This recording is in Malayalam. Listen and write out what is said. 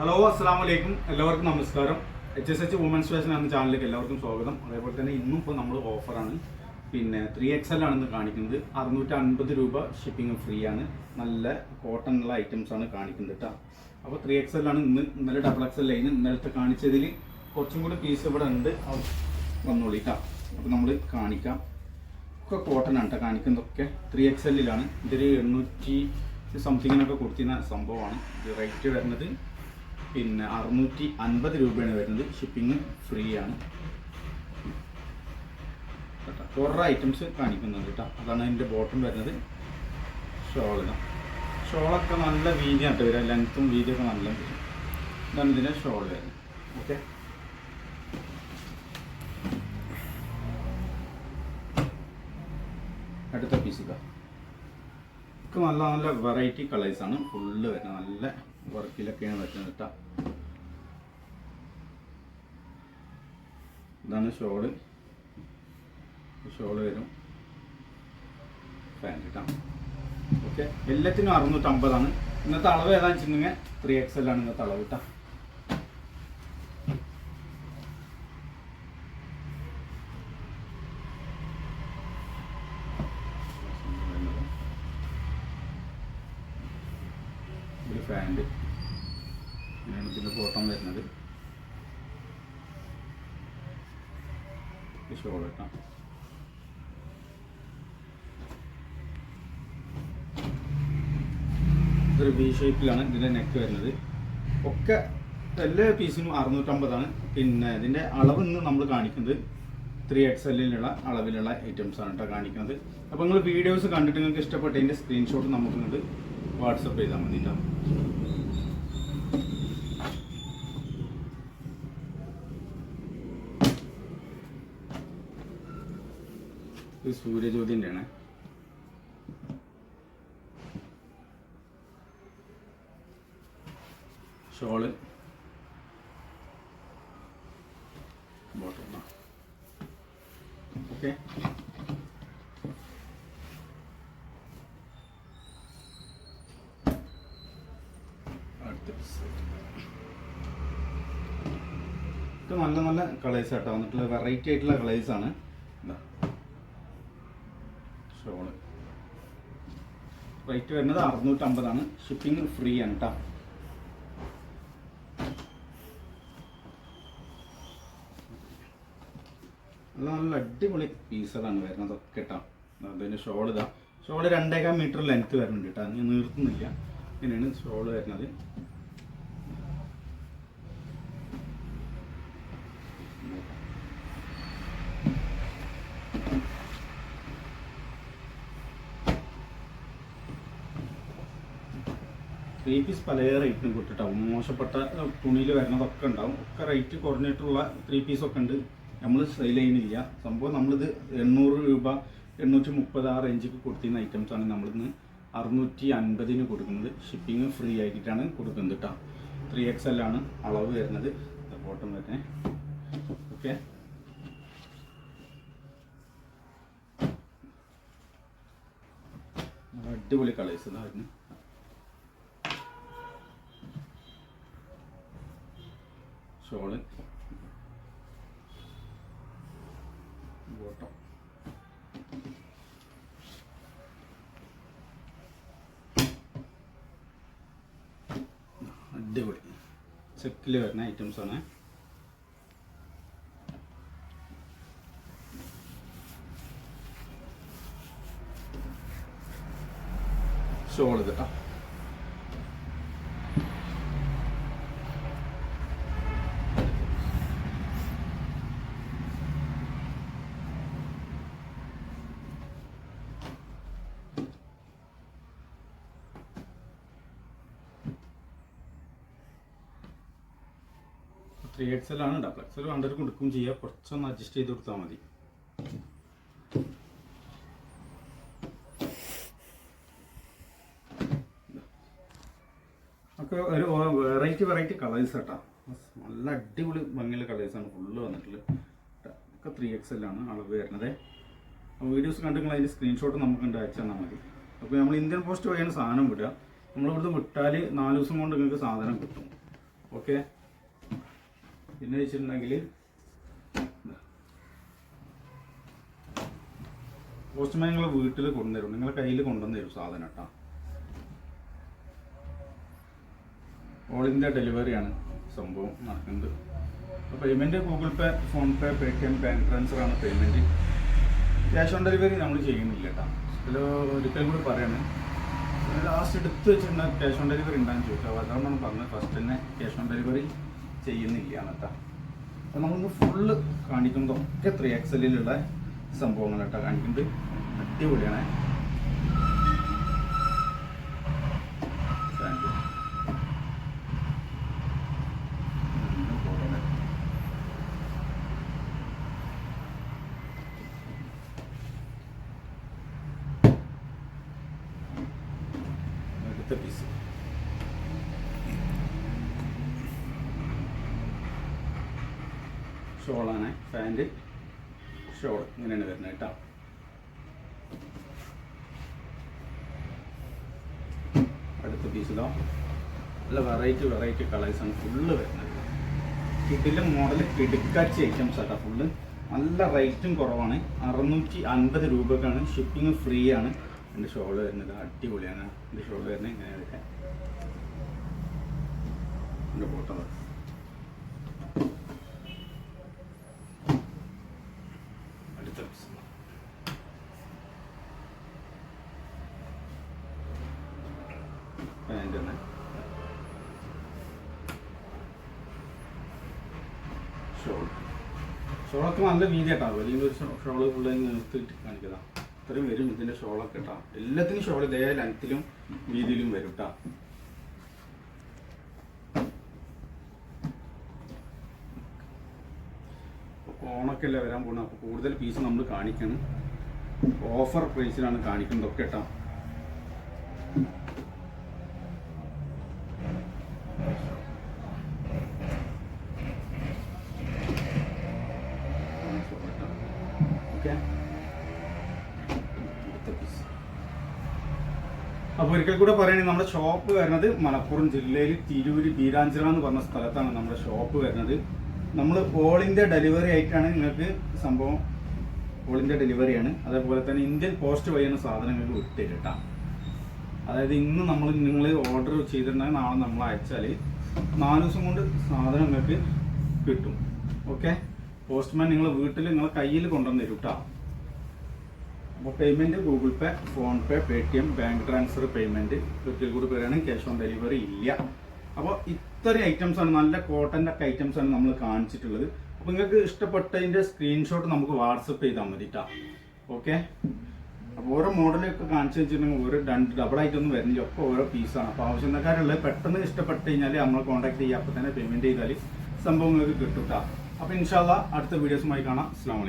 ഹലോ അസ്സാം വലൈക്കും എല്ലാവർക്കും നമസ്കാരം. H S H women's fashion എന്ന ചാനലിലേക്ക് എല്ലാവർക്കും സ്വാഗതം. അതേപോലെ തന്നെ ഇന്നും ഇപ്പോൾ നമ്മൾ ഓഫറാണ് പിന്നെ ത്രീ എക്സ് എൽ ആണെന്ന് കാണിക്കുന്നത്. അറുന്നൂറ്റി അൻപത് രൂപ ഷിപ്പിംഗ് ഫ്രീ ആണ്. നല്ല കോട്ടൺ ഉള്ള ഐറ്റംസ് ആണ് കാണിക്കുന്നത് കേട്ടോ അപ്പോൾ ത്രീ എക്സ് എൽ ആണ് ഇന്ന്. ഇന്നലെ ഡബിൾ എക്സ് എൽ ലൈന് ഇന്നലത്തെ കാണിച്ചതിൽ കുറച്ചും കൂടി പീസ് ഇവിടെ ഉണ്ട്. വന്നോളിക്കാം വന്നോളി അപ്പോൾ നമ്മൾ കാണിക്കാം. ഒക്കെ കോട്ടൺ ആണ് കേട്ടോ കാണിക്കുന്നതൊക്കെ ത്രീ എക്സ് എല്ലിലാണ് ഇതൊരു എണ്ണൂറ്റി സംതിങ്ങിനൊക്കെ കൊടുത്തിരുന്ന സംഭവമാണ്. ഇത് റേറ്റ് വരുന്നത്. പിന്നെ അറുന്നൂറ്റി അൻപത് രൂപയാണ് വരുന്നത്. ഷിപ്പിംഗ് ഫ്രീ ആണ്. കേട്ടോ. കുറേ ഐറ്റംസ് കാണിക്കുന്നുണ്ട് കേട്ടോ. അതാണ് അതിന്റെ ബോട്ടം വരുന്നത്. ഷോളിന് ഷോളൊക്കെ നല്ല വീതി ആട്ട് വരിക. ലെങ്ത്തും വീതിയൊക്കെ നല്ല വരും ഇതാണ് ഇതിന്റെ ഷോൾ വരുന്നത്. ഓക്കെ അടുത്ത പീസ് ഇതാ. നല്ല നല്ല വെറൈറ്റി കളേഴ്സാണ് ഫുള്ള് വരുന്നത്. നല്ല വർക്കിലൊക്കെയാണ് വെച്ചത് കേട്ടോ. ഇതാണ് ഷോൾ. ഷോൾ വരും. പാന്റ് കേട്ടോ ഓക്കെ എല്ലാത്തിനും അറുന്നൂറ്റമ്പതാണ്. ഇന്നത്തെ അളവ് ഏതാണെന്ന് വെച്ചിട്ടുണ്ടെങ്കിൽ ത്രീ എക്സ് എൽ ആണ് ഇന്നത്തെ അളവ് കേട്ടോ. ഒരു ഇങ്ങനെയാണ് ബോട്ടം വരുന്നത്. ഷോൾ ഇതൊരു വി ഷേപ്പിലാണ് ഇതിന്റെ നെക്ക് വരുന്നത്. ഒക്കെ എല്ലാ പീസിനും അറുന്നൂറ്റമ്പതാണ്. പിന്നെ ഇതിന്റെ അളവ് ഇന്ന് നമ്മൾ കാണിക്കുന്നത് ത്രീ എക്സ് എല്ലിലുള്ള അളവിലുള്ള ഐറ്റംസ് ആണ് കേട്ടോ കാണിക്കുന്നത്. അപ്പോൾ നിങ്ങൾ വീഡിയോസ് കണ്ടിട്ട് നിങ്ങൾക്ക് ഇഷ്ടപ്പെട്ടതിന്റെ സ്ക്രീൻഷോട്ട് നമുക്ക് വാട്സപ്പ് ചെയ്താൽ മതി കേട്ടോ ഇത് സൂര്യജ്യോതിന്റെ ആണ് ഷോൾ ഓക്കെ. നല്ല നല്ല കളേഴ്സ് ആട്ടോ. വന്നിട്ടുള്ള വെറൈറ്റി ആയിട്ടുള്ള കളേഴ്സ് ആണ്. ഷോൾ റേറ്റ് വരുന്നത് അറുന്നൂറ്റമ്പതാണ്. ഷിപ്പിംഗ് ഫ്രീ ആണ് കേട്ടോ നല്ല നല്ല അടിപൊളി പീസുകളാണ് വരുന്നത്. ഒക്കെ കേട്ടോ. അതിന്റെ ഷോൾ ഇതാ. ഷോൾ രണ്ടേകാൽ മീറ്റർ ലെങ്ത് വരുന്നുണ്ട് കേട്ടോ ഞാൻ നിർത്തുന്നില്ല. ഇങ്ങനെയാണ് ഷോൾ വരുന്നത്. ത്രീ പീസ് പല റേറ്റിനും കിട്ടും മോശപ്പെട്ട തുണിയിൽ വരുന്നതൊക്കെ ഉണ്ടാവും. ഒക്കെ റേറ്റ് കുറഞ്ഞിട്ടുള്ള ത്രീ പീസൊക്കെ ഉണ്ട്. നമ്മൾ സെയിൽ ചെയ്യുന്നില്ല. സംഭവം നമ്മളിത് എണ്ണൂറ് രൂപ എണ്ണൂറ്റി മുപ്പത് ആ റേഞ്ചിൽ കൊടുത്തിരുന്ന ഐറ്റംസ് ആണ് നമ്മളിന്ന് അറുന്നൂറ്റി അൻപതിന് കൊടുക്കുന്നത്. ഷിപ്പിംഗ് ഫ്രീ ആയിട്ടാണ് കൊടുക്കുന്നത് കേട്ടോ ത്രീ എക്സ് എൽ ആണ് അളവ് വരുന്നത്. ബോട്ടം വരുന്നത് ഓക്കെ അടിപൊളി കളേഴ്സ് ഇതാ ഷോൾ ബോട്ടം അടിപൊളി. ചെക്കിൽ വരുന്ന ഐറ്റംസ് ആണ്. ഷോൾ കേട്ടോ ത്രീ ആണ്. ഡബിൾ എക്സ് എൽ വേണ്ടവർ കൊടുക്കും ചെയ്യുക കുറച്ചൊന്ന് അഡ്ജസ്റ്റ് ചെയ്ത് കൊടുത്താൽ മതി. ഒരു വെറൈറ്റി വെറൈറ്റി കളേഴ്സ് കേട്ടോ. നല്ല അടിപൊളി ഭംഗിയുള്ള കളേഴ്സാണ് ഫുള്ള് വന്നിട്ടുള്ളത്. ട്ടാ. ഒക്കെ ത്രീ എക്സ് എൽ ആണ് അളവ് വരുന്നത്. അപ്പോൾ വീഡിയോസ് കണ്ടിട്ട് നിങ്ങൾ അതിന്റെ സ്ക്രീൻഷോട്ട് നമുക്ക് ഉണ്ട് അയച്ചു തന്നാൽ മതി. അപ്പോൾ നമ്മൾ ഇന്ത്യൻ പോസ്റ്റ് വഴിയാണ് സാധനം വിടുക. നമ്മളിവിടുന്ന് വിട്ടാൽ നാല് ദിവസം കൊണ്ട് നിങ്ങൾക്ക് സാധനം കിട്ടും. ഓക്കെ പിന്നെ വെച്ചിട്ടുണ്ടെങ്കിൽ പോസ്റ്റ്മാൻ നിങ്ങൾ വീട്ടിൽ കൊണ്ടുവരും. നിങ്ങളെ കയ്യിൽ കൊണ്ടുവന്ന് തരും സാധനം കേട്ടോ. ഓൾ ഇന്ത്യ ഡെലിവറിയാണ് സംഭവം നടക്കുന്നത്. അപ്പോൾ payment Google Pay phone pay Paytm bank transfer ആണ് പേയ്മെന്റ് ക്യാഷ് ഓൺ ഡെലിവറി നമ്മൾ ചെയ്യുന്നില്ല കേട്ടോ. ഇതിൽ ഒരിക്കലും കൂടി പറയാണ്. ലാസ്റ്റ് എടുത്ത് വെച്ചിട്ടുണ്ടെങ്കിൽ ക്യാഷ് ഓൺ ഡെലിവറി ഉണ്ടാകും ചോദിച്ചാൽ അതുകൊണ്ടാണ് പറഞ്ഞത്. ഫസ്റ്റ് തന്നെ ക്യാഷ് ഓൺ ഡെലിവറി ചെയ്യുന്നില്ല കേട്ടോ അപ്പം നമുക്ക് ഫുള്ള് കാണിക്കുന്നതൊക്കെ ത്രീ എക്സലിലുള്ള സംഭവങ്ങൾ കേട്ടോ കാണിക്കുന്നത്. അടിപൊളിയാണ് Thank you. ഉം, പോകണേ. അടുത്ത പീസ് ഷോളാണ് പാന്റ് ഷോൾ ഇങ്ങനെയാണ് വരുന്നത് കേട്ടോ. അടുത്ത പീസിലോ നല്ല വെറൈറ്റി വെറൈറ്റി കളേഴ്സാണ് ഫുള്ള് വരുന്നത്. ഇതിന്റെ മോഡൽ കിടുക്കാച്ചി ഐറ്റംസ് ആട്ടോ ഫുള്ള് നല്ല റേറ്റും കുറവാണ്. അറുന്നൂറ്റി അൻപത് രൂപക്കാണ്. ഷിപ്പിംഗ് ഫ്രീ ആണ്. എന്റെ ഷോൾ വരുന്നത് അടിപൊളിയാണ്. എന്റെ ഷോൾ വരുന്നത് ഇങ്ങനെ ഇതൊക്കെ എന്റെ ഫോട്ടോ അടുത്ത piece. പാന്റ് തന്നെ ഷോളൊക്കെ നല്ല വീതി കേട്ടോ വലിയ ഷോൾ ഫുള്ള് നിർത്തിയിട്ട് കാണിക്കതാ. ഇത്രയും വരും ഇതിന്റെ ഷോളൊക്കെ കേട്ടോ എല്ലാത്തിനും ഷോൾ ഇതേ ലെങ്ത്തിലും വീതിയിലും വരും കേട്ടോ ഓണൊക്കെ അല്ലേ വരാൻ പോകുന്നത് അപ്പോൾ കൂടുതൽ പീസ് നമ്മൾ കാണിക്കണം. ഓഫർ പ്രൈസിലാണ് കാണിക്കുന്നതൊക്കെ കേട്ടോ ഓക്കെ അപ്പോൾ ഒരിക്കൽ കൂടെ പറയുകയാണെങ്കിൽ നമ്മുടെ ഷോപ്പ് വരുന്നത് മലപ്പുറം ജില്ലയിൽ തിരൂര് ബീരാഞ്ചിറ എന്ന് പറഞ്ഞ സ്ഥലത്താണ് നമ്മുടെ ഷോപ്പ് വരുന്നത്. നമ്മൾ ഓൾ ഇന്ത്യ ഡെലിവറി ആയിട്ടാണ് നിങ്ങൾക്ക് സംഭവം ഓൾ ഇന്ത്യ ഡെലിവറിയാണ് അതേപോലെ തന്നെ ഇന്ത്യൻ പോസ്റ്റ് വഴിയാണ് സാധനം വിട്ടുതരും അതായത് ഇന്ന് നമ്മൾ നിങ്ങൾ ഓർഡർ ചെയ്തിട്ടുണ്ടെങ്കിൽ നാളെ നമ്മൾ അയച്ചാൽ നാല് ദിവസം കൊണ്ട് സാധനം നിങ്ങൾക്ക് കിട്ടും. ഓക്കെ പോസ്റ്റ്മാൻ നിങ്ങളെ വീട്ടിൽ നിങ്ങളെ കയ്യിൽ കൊണ്ടുവന്ന് തരും കേട്ടോ അപ്പോൾ payment Google Pay phone pay Paytm bank transfer payment ഒരിക്കൽ കൂടി പറയുകയാണെങ്കിൽ ക്യാഷ് ഓൺ ഡെലിവറി ഇല്ല. അപ്പോൾ ഇത്രയും ആണ് നല്ല കോട്ടന്റെ ഒക്കെ ആണ് നമ്മൾ കാണിച്ചിട്ടുള്ളത്. അപ്പോൾ നിങ്ങൾക്ക് ഇഷ്ടപ്പെട്ടതിന്റെ സ്ക്രീൻഷോട്ട് നമുക്ക് വാട്സപ്പ് ചെയ്താൽ മതി കേട്ടോ ഓക്കെ അപ്പോൾ ഓരോ മോഡലൊക്കെ കാണിച്ചു വെച്ചിട്ടുണ്ടെങ്കിൽ ഓരോ രണ്ട് ഡബിൾ ആയിട്ടൊന്നും വരുന്നില്ല ഒക്കെ ഓരോ പീസാണ് അപ്പോൾ ആവശ്യക്കാരുള്ളത് പെട്ടെന്ന് ഇഷ്ടപ്പെട്ട് കഴിഞ്ഞാൽ നമ്മൾ കോൺടാക്ട് ചെയ്യുക അപ്പോൾ തന്നെ പേയ്മെന്റ് ചെയ്താൽ സംഭവം നിങ്ങൾക്ക് കിട്ടും കേട്ടോ അപ്പോൾ ഇൻഷാല്ല അടുത്ത വീഡിയോസുമായി കാണാം. അസ്സാം വലൈക്കും